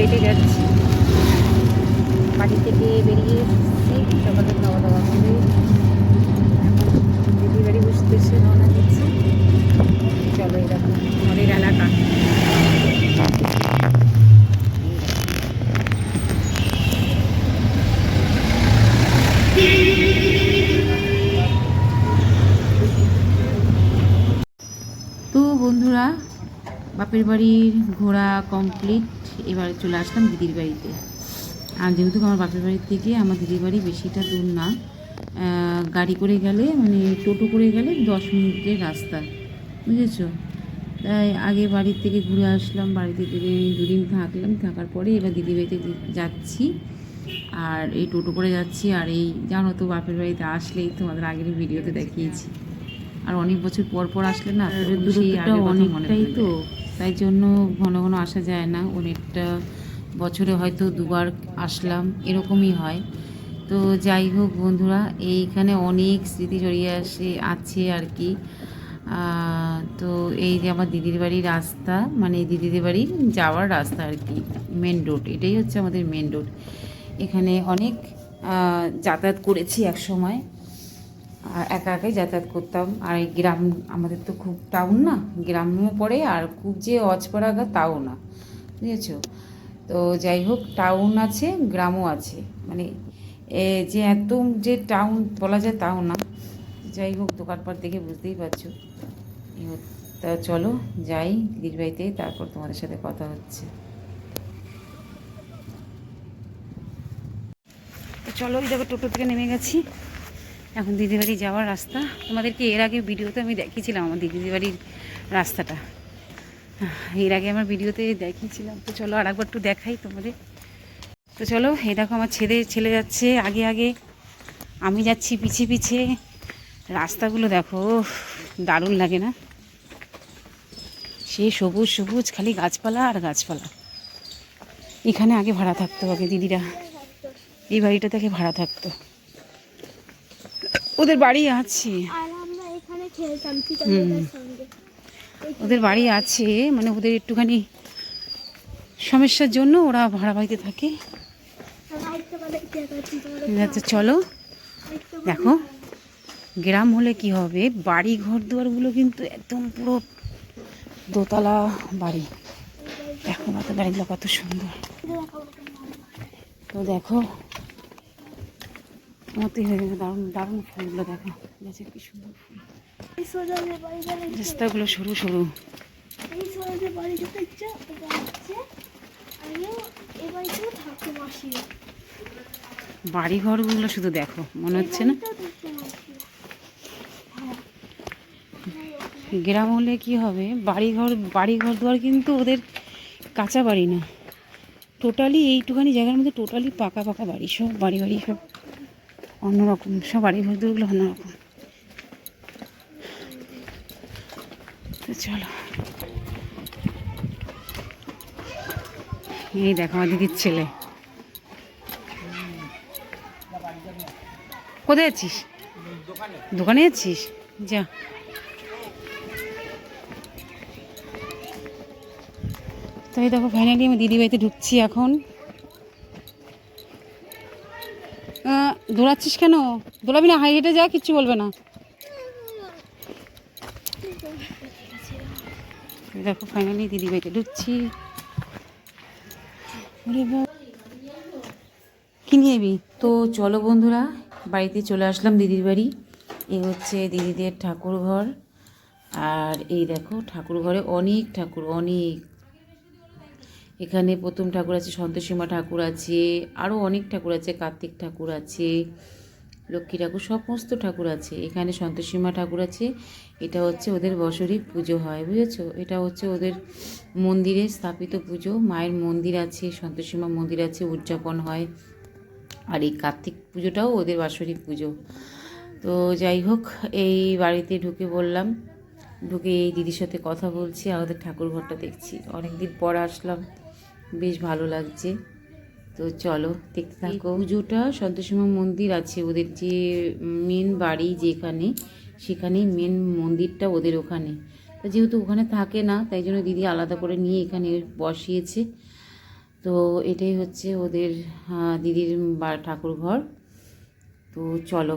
বাড়িতে যাচ্ছি। বাড়ি থেকে বেরিয়ে এসেছি। সকালে খাওয়া দাওয়া করে এখন দিদি বাড়ি বসতে এসে রওনা দিচ্ছি। চলো এরকম আমাদের এলাকা। বাপের বাড়ির ঘোরা কমপ্লিট এবার চলে আসলাম দিদির বাড়িতে। আর যেহেতু আমার বাপের বাড়ির থেকে আমার দিদির বাড়ি বেশিটা দূর না গাড়ি করে গেলে মানে টোটো করে গেলে দশ মিনিটের রাস্তা, বুঝেছ? তাই আগে বাড়ির থেকে ঘুরে আসলাম, বাড়িতে থেকে দুদিন থাকলাম, থাকার পরে এবার দিদির বাড়িতে যাচ্ছি, আর এই টোটো করে যাচ্ছি, আর এই জানো তো বাপের বাড়িতে আসলেই তোমাদের আগের ভিডিওতে দেখিয়েছি। আর অনেক বছর পর পর আসলে না অনেকটাই তো। তাই জন্য ঘন ঘন আসা যায় না। অনেকটা বছরে হয়তো দুবার আসলাম, এরকমই হয়। তো যাই হোক বন্ধুরা, এইখানে অনেক স্মৃতি জড়িয়ে আসে, আছে আর কি। তো এই যে আমার দিদির বাড়ির রাস্তা মানে দিদিদের বাড়ি যাওয়ার রাস্তা আর কি মেন রোড এটাই হচ্ছে আমাদের মেন রোড এখানে অনেক যাতায়াত করেছি এক সময়। আর একা একাই যাতায়াত করতাম। আর এই গ্রাম, আমাদের তো খুব টাউন না গ্রামও পড়ে আর খুব যে অজপাড়াগা তাও না, বুঝেছ? তো যাই হোক টাউন আছে, গ্রামও আছে। মানে যে একদম যে টাউন বলা যায় তাও না। যাই হোক, দোকানপাট দেখে বুঝতেই পারছ। এই তা চলো, যাই, দিদির বাড়িতে, তারপর তোমাদের সাথে কথা হচ্ছে। চলো ওই দেখো টোটো থেকে নেমে গেছি। এখন দিদি বাড়ি যাওয়ার রাস্তা। তোমাদেরকে এর আগে ভিডিওতে আমি দেখিয়েছিলাম আমার দিদি বাড়ির রাস্তাটা এর আগে আমার ভিডিওতে দেখিয়েছিলাম। তো চলো আর একবার একটু দেখাই তোমাদের। তো চলো, এই দেখো আমার ছেলে ছেলে যাচ্ছে আগে আগে। আমি যাচ্ছি পিছে পিছে। রাস্তাগুলো দেখো দারুণ লাগে না? সে সবুজ সবুজ, খালি গাছপালা আর গাছপালা। এখানে আগে ভাড়া থাকতো আগে দিদিরা। এই বাড়িটা থেকে ভাড়া থাকতো। ওদের বাড়ি আছে। ওদের বাড়ি আছে মানে ওদের একটুখানি সমস্যার জন্য ওরা ভাড়া বাড়িতে থাকে। আচ্ছা চলো। দেখো গ্রাম হলে কি হবে? বাড়ি ঘর দুয়ারগুলো কিন্তু একদম পুরো দোতলা বাড়ি। দেখো আমাদের বাড়িগুলো কত সুন্দর। তো দেখো মতে হয়ে গেছে, দারুণ দারুণ ফুলগুলো দেখো। গাছের কি সুন্দর ফুল। রাস্তাগুলো সরু সরু। বাড়ি ঘরগুলো শুধু দেখো, মনে হচ্ছে না? গ্রাম হলে কি হবে? বাড়িঘর বাড়িঘর দুয়ার কিন্তু ওদের কাঁচা বাড়ি না। টোটালি এইটুখানি জায়গার মধ্যে টোটালি পাকা পাকা বাড়ি, সব বাড়ি বাড়ি সব অন্যরকম সব বাড়ি ঘর দুয়ারগুলো অন্যরকম। তো চলো। এই দেখো আমার দিদির ছেলে। কোথায় আছিস? দোকানে আছিস? যা। তাই দেখো ফাইনালি আমি দিদি বাড়িতে ঢুকছি এখন। দৌড়াচ্ছিস কেন? দৌড়াবি না, হাই হেঁটে যা, কিচ্ছু বলবে না। দেখো ফাইনালি দিদি বাড়িতে ঢুকছি। কি নিয়ে তো চলো বন্ধুরা, বাড়িতে চলে আসলাম দিদির বাড়ি। এই হচ্ছে দিদিদের ঠাকুর ঘর আর এই দেখো ঠাকুর ঘরে অনেক ঠাকুর, অনেক এখানে প্রথম ঠাকুর আছে সন্তোষীমা ঠাকুর আছে আরও অনেক ঠাকুর আছে, কার্তিক ঠাকুর আছে, লক্ষ্মী ঠাকুর, সমস্ত ঠাকুর আছে। এখানে সন্তোষীমা ঠাকুর আছে, এটা হচ্ছে ওদের বছরই পুজো হয়, বুঝেছ? এটা হচ্ছে ওদের মন্দিরে স্থাপিত পুজো, মায়ের মন্দির আছে, সন্তোষীমা মন্দির আছে, উদযাপন হয়। আর এই কার্তিক পুজোটাও ওদের বাৎসরিক পুজো। তো যাই হোক, এই বাড়িতে ঢুকে বললাম, ঢুকে এই দিদির সাথে কথা বলছি আর ওদের ঠাকুর ঘরটা দেখছি। অনেক দিন পর আসলাম। বেশ ভালো লাগছে। তো চলো দেখতে থাকো। পুজোটা সন্তোষীমা মন্দির আছে ওদের যে মেন বাড়ি যেখানে সেখানেই মেন মন্দিরটা ওদের ওখানে। তা যেহেতু ওখানে থাকে না তাই জন্য দিদি আলাদা করে নিয়ে এখানে বসিয়েছে। তো এটাই হচ্ছে ওদের দিদির বা ঠাকুর ঘর। তো চলো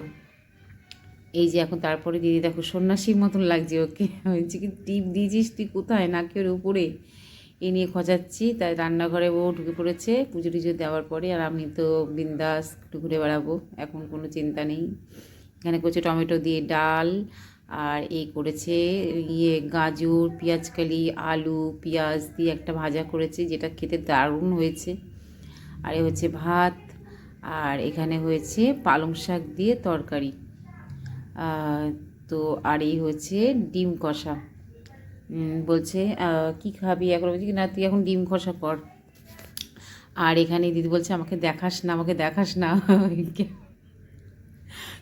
এই যে এখন তারপরে দিদি দেখো সন্ন্যাসীর মতন লাগছে ওকে। হয়েছে কি টিপ দিয়েছিস তুই কোথায়? নাকের উপরে। এই নিয়ে খোঁজাচ্ছি। তাই রান্নাঘরে ও ঢুকে পড়েছে। পুজো টুজো দেওয়ার পরে আর আমি তো বিন্দাস একটু ঘুরে বেড়াবো। এখন কোনো চিন্তা নেই। এখানে করছে টমেটো দিয়ে ডাল আর এই করেছে ইয়ে গাজর, পেঁয়াজকালি, আলু, পেঁয়াজ দিয়ে একটা ভাজা করেছে, যেটা খেতে দারুণ হয়েছে। আর এ হচ্ছে ভাত আর এখানে হয়েছে পালং শাক দিয়ে তরকারি। তো আর এই হচ্ছে ডিম কষা। বলছে কি খাবি? এখন বলছি না তুই এখন ডিম কষা কর আর এখানে দিদি বলছে আমাকে দেখাস না আমাকে দেখাস না।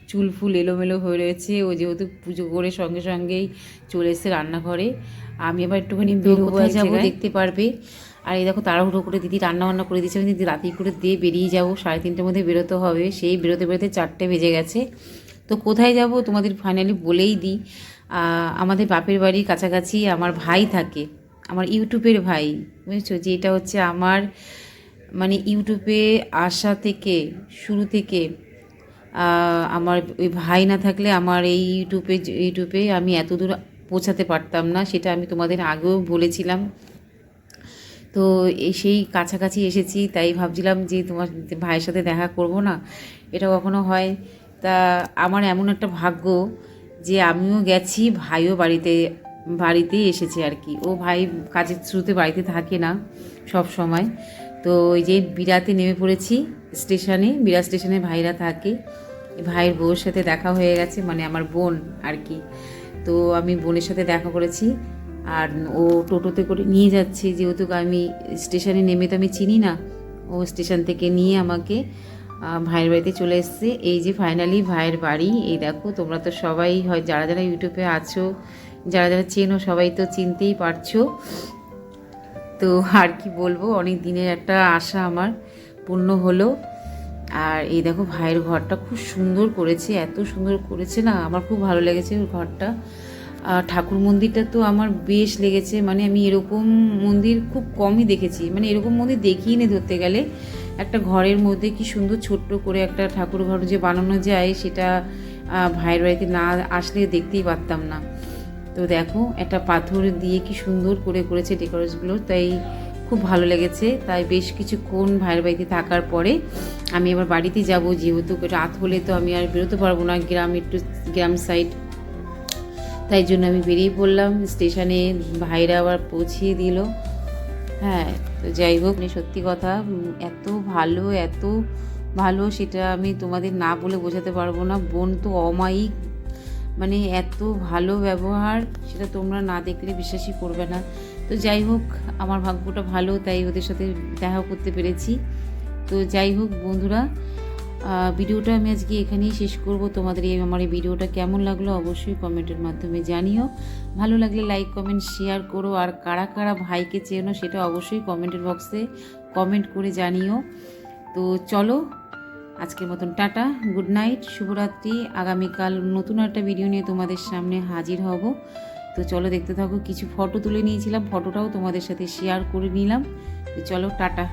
চুল ফুল এলোমেলো হয়ে রয়েছে। ও যেহেতু পুজো করে সঙ্গে সঙ্গেই চলে এসেছে রান্নাঘরে। আমি আবার একটুখানি বেরোবো যাব দেখতে পারবে। আর এই দেখো তাড়াহুড়ো করে দিদি রান্না বান্না করে দিচ্ছে আমি দিদি রাতি করে দিয়ে বেরিয়ে যাব। সাড়ে তিনটের মধ্যে বেরোতে হবে। সেই বেরোতে বেরোতে চারটে বেজে গেছে। তো কোথায় যাব? তোমাদের ফাইনালি বলেই দিই। আমাদের বাপের বাড়ির কাছাকাছি আমার ভাই থাকে, আমার ইউটিউবের ভাই, বুঝেছ? যে এটা হচ্ছে আমার মানে ইউটিউবে আসা থেকে, শুরু থেকে আমার ওই ভাই না থাকলে আমার এই ইউটিউবে ইউটিউবে আমি এত দূর পৌঁছাতে পারতাম না, সেটা আমি তোমাদের আগেও বলেছিলাম। তো এই সেই কাছাকাছি এসেছি, তাই ভাবছিলাম যে তোমার ভাইয়ের সাথে দেখা করব না, এটা কখনো হয়। তা আমার এমন একটা ভাগ্য যে আমিও গেছি, ভাইও বাড়িতে বাড়িতে এসেছে আর কি। ও ভাই কাজের থ্রুতে বাড়িতে থাকে না সব সময়। তো ওই যে বিরাতে নেমে পড়েছি স্টেশনে বিরাট স্টেশনে ভাইরা থাকে। ভাইয়ের বউর সাথে দেখা হয়ে গেছে মানে আমার বোন আর কি। তো আমি বোনের সাথে দেখা করেছি। আর ও টোটোতে করে নিয়ে যাচ্ছে, যেহেতু আমি স্টেশনে নেমে তো আমি চিনি না, ও স্টেশন থেকে নিয়ে আমাকে ভাইয়ের বাড়িতে চলে এসছে। এই যে ফাইনালি ভাইয়ের বাড়ি, এই দেখো, তোমরা তো সবাই হয় যারা যারা ইউটিউবে আছো, যারা যারা চেনো, সবাই তো চিনতেই পারছ। তো আর কি বলব, অনেক দিনের একটা আশা আমার পূর্ণ হলো। আর এই দেখো, ভাইয়ের ঘরটা খুব সুন্দর করেছে, এত সুন্দর করেছে না, আমার খুব ভালো লেগেছে ওর ঘরটা। আর ঠাকুর মন্দিরটা তো আমার বেশ লেগেছে মানে আমি এরকম মন্দির খুব কমই দেখেছি মানে এরকম মন্দির দেখিই নি ধরতে গেলে। একটা ঘরের মধ্যে কি সুন্দর ছোট্ট করে একটা ঠাকুর ঘর যে বানানো যায় সেটা ভাইয়ের বাড়িতে না আসলে দেখতেই পারতাম না। তো দেখো, একটা পাথর দিয়ে কি সুন্দর করে করেছে ডেকোরেশনগুলো, তাই খুব ভালো লেগেছে। তাই বেশ কিছুক্ষণ ভাইয়ের বাড়িতে থাকার পরে আমি এবার বাড়িতে যাব, যেহেতু রাত হলে তো আমি আর বেরোতে পারব না গ্রাম একটু, গ্রাম সাইড তাই জন্য আমি বেরিয়ে পড়লাম, স্টেশনে ভাইরা আবার পৌঁছিয়ে দিল। হ্যাঁ তো যাই হোক মানে সত্যি কথা এত ভালো এত ভালো সেটা আমি তোমাদের না বলে বোঝাতে পারব না। বোন তো অমায়িক মানে এত ভালো ব্যবহার সেটা তোমরা না দেখলে বিশ্বাসই করবে না। তো যাই হোক, আমার ভাগ্যটা ভালো, তাই ওদের সাথে দেখা করতে পেরেছি। তো যাই হোক, বন্ধুরা ভিডিওটা আমি আজকে এখানেই শেষ করব। তোমাদের এই আমার এই ভিডিওটা কেমন লাগল অবশ্যই কমেন্টের মাধ্যমে জানিও। ভালো লাগলে লাইক কমেন্ট শেয়ার করো। আর কারা কারা ভাইকে চেনো সেটা অবশ্যই কমেন্টের বক্সে কমেন্ট করে জানিও। তো চলো, আজকের মতন টাটা গুড নাইট শুভরাত্রি। আগামীকাল নতুন একটা ভিডিও নিয়ে তোমাদের সামনে হাজির হব। তো চলো দেখতে থাকো, কিছু ফটো তুলে নিয়েছিলাম ফটোটাও তোমাদের সাথে শেয়ার করে নিলাম। তো চলো, টাটা।